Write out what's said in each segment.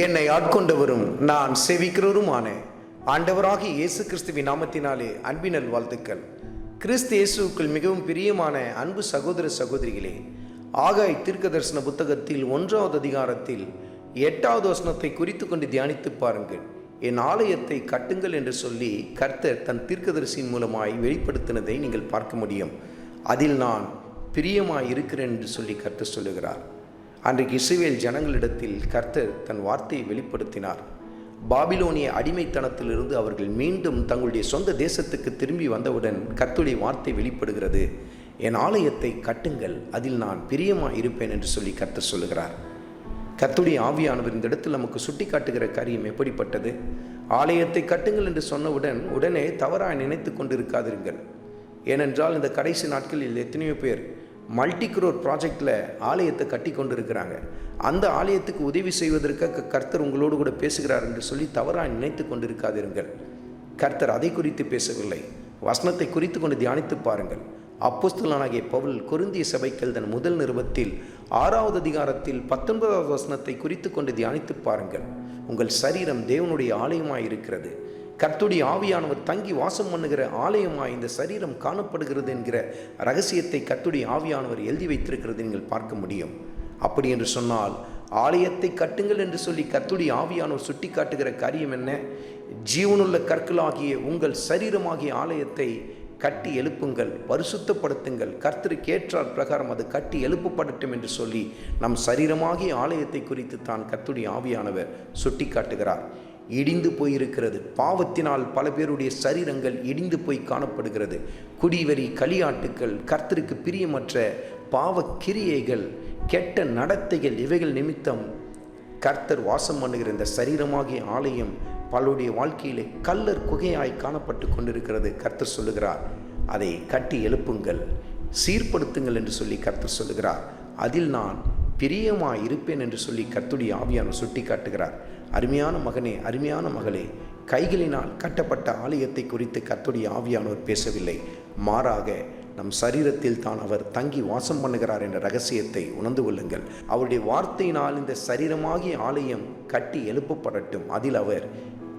என்னை ஆட்கொண்டவரும் நான் செவிக்கிறவருமான. ஆண்டவராகி இயேசு கிறிஸ்துவின் நாமத்தினாலே அன்பினல் வாழ்த்துக்கள். கிறிஸ்து இயேசுவுக்குள் மிகவும் பிரியமான அன்பு சகோதர சகோதரிகளே ஆகாய் தீர்க்க தரிசன புத்தகத்தில் ஒன்றாவது அதிகாரத்தில் எட்டாவது வசனத்தை குறித்து கொண்டு தியானித்து பாருங்கள். என் ஆலயத்தை கட்டுங்கள் என்று சொல்லி கர்த்தர் தன் தீர்க்கதரிசியின் மூலமாய் வெளிப்படுத்தினதை நீங்கள் பார்க்க முடியும். அதில் நான் பிரியமாய் இருக்கிறேன் என்று சொல்லி கர்த்தர் சொல்லுகிறார். அன்றைக்கு இஸ்ரேல் ஜனங்களிடத்தில் கர்த்தர் தன் வார்த்தையை வெளிப்படுத்தினார். பாபிலோனிய அடிமைத்தனத்திலிருந்து அவர்கள் மீண்டும் தங்களுடைய சொந்த தேசத்துக்கு திரும்பி வந்தவுடன் கர்த்துடைய வார்த்தை வெளிப்படுகிறது. என் ஆலயத்தை கட்டுங்கள் அதில் நான் பிரியமாக இருப்பேன் என்று சொல்லி கர்த்தர் சொல்லுகிறார். கர்த்தருடைய ஆவியானவர் இந்த இடத்தில் நமக்கு சுட்டி காட்டுகிற காரியம் எப்படிப்பட்டது? ஆலயத்தை கட்டுங்கள் என்று சொன்னவுடன் உடனே தவறாக நினைத்து கொண்டிருக்காதிருங்கள். ஏனென்றால் இந்த கடைசி நாட்களில் எத்தனையோ பேர் மல்டிக்ரோர் ப்ராஜெக்டில் ஆலயத்தை கட்டி கொண்டு இருக்கிறாங்க அந்த ஆலயத்துக்கு உதவி செய்வதற்காக கர்த்தர் உங்களோடு கூட பேசுகிறார் என்று சொல்லி தவறாக நினைத்து கொண்டிருக்காதிருங்கள் கர்த்தர் அதை குறித்து பேசவில்லை. வசனத்தை குறித்து கொண்டு தியானித்து பாருங்கள். அப்போஸ்தலனாகிய பவுல் கொருந்திய சபைக்கள் தன் முதல் நிறுவத்தில் ஆறாவது அதிகாரத்தில் பத்தொன்பதாவது வசனத்தை குறித்து கொண்டு தியானித்து பாருங்கள். உங்கள் சரீரம் தேவனுடைய ஆலயமாக இருக்கிறது. கர்த்துடைய ஆவியானவர் தங்கி வாசம் பண்ணுகிற ஆலயமாக இந்த சரீரம் காணப்படுகிறது என்கிற ரகசியத்தை கர்த்துடைய ஆவியானவர் எழுதி வைத்திருக்கிறது நீங்கள் பார்க்க முடியும். அப்படி என்று சொன்னால் ஆலயத்தை கட்டுங்கள் என்று சொல்லி கர்த்துடைய ஆவியானவர் சுட்டி காட்டுகிற காரியம் என்ன? ஜீவனுள்ள கற்களாகிய உங்கள் சரீரமாகிய ஆலயத்தை கட்டி எழுப்புங்கள் பரிசுத்தப்படுத்துங்கள். கர்த்தருக்கு ஏற்றார் பிரகாரம் அது கட்டி எழுப்பப்படட்டும் என்று சொல்லி நம் சரீரமாகிய ஆலயத்தை குறித்து தான் கர்த்துடைய ஆவியானவர் சுட்டி காட்டுகிறார் இடிந்து போயிருக்கிறது. பாவத்தினால் பல பேருடைய சரீரங்கள் இடிந்து போய் காணப்படுகிறது. குடிவரி களியாட்டுக்கள் கர்த்தருக்கு பிரியமற்ற பாவ கிரியைகள் கெட்ட நடத்தைகள் இவைகள் நிமித்தம் கர்த்தர் வாசம் பண்ணுகிற இந்த சரீரமாகிய ஆலயம் பலருடைய வாழ்க்கையிலே கல்லர் குகையாய் காணப்பட்டு கொண்டிருக்கிறது. கர்த்தர் சொல்லுகிறார் அதை கட்டி எழுப்புங்கள் சீர்படுத்துங்கள் என்று சொல்லி கர்த்தர் சொல்லுகிறார். அதில் நான் பிரியமாக இருப்பேன் என்று சொல்லி கர்த்துடைய ஆவியான சுட்டி காட்டுகிறார் அருமையான மகனே அருமையான மகளே கைகளினால் கட்டப்பட்ட ஆலயத்தை குறித்து கர்த்துடைய ஆவியானவர் பேசவில்லை. மாறாக நம் சரீரத்தில் தான் அவர் தங்கி வாசம் பண்ணுகிறார் என்ற ரகசியத்தை உணர்ந்து கொள்ளுங்கள். அவருடைய வார்த்தையினால் இந்த சரீரமாகிய ஆலயம் கட்டி எழுப்பப்படட்டும். அதில் அவர்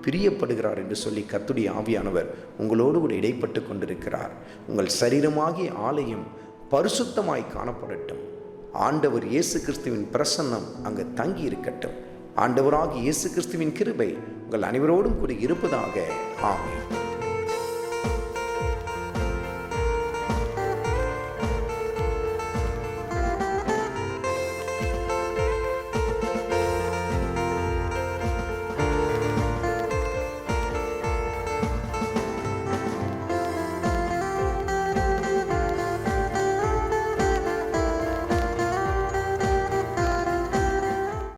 பிரியப்படுகிறார் என்று சொல்லி கத்துடைய ஆவியானவர் உங்களோடு கூட இடைப்பட்டு கொண்டிருக்கிறார். உங்கள் சரீரமாகிய ஆலயம் பரிசுத்தமாய் காணப்படட்டும். ஆண்டவர் இயேசு கிறிஸ்துவின் பிரசன்னம் அங்கு தங்கி இருக்கட்டும் ஆண்டவராகிய இயேசு கிறிஸ்துவின் கிருபை உங்கள் அனைவரோடும் கூட இருப்பதாக ஆமை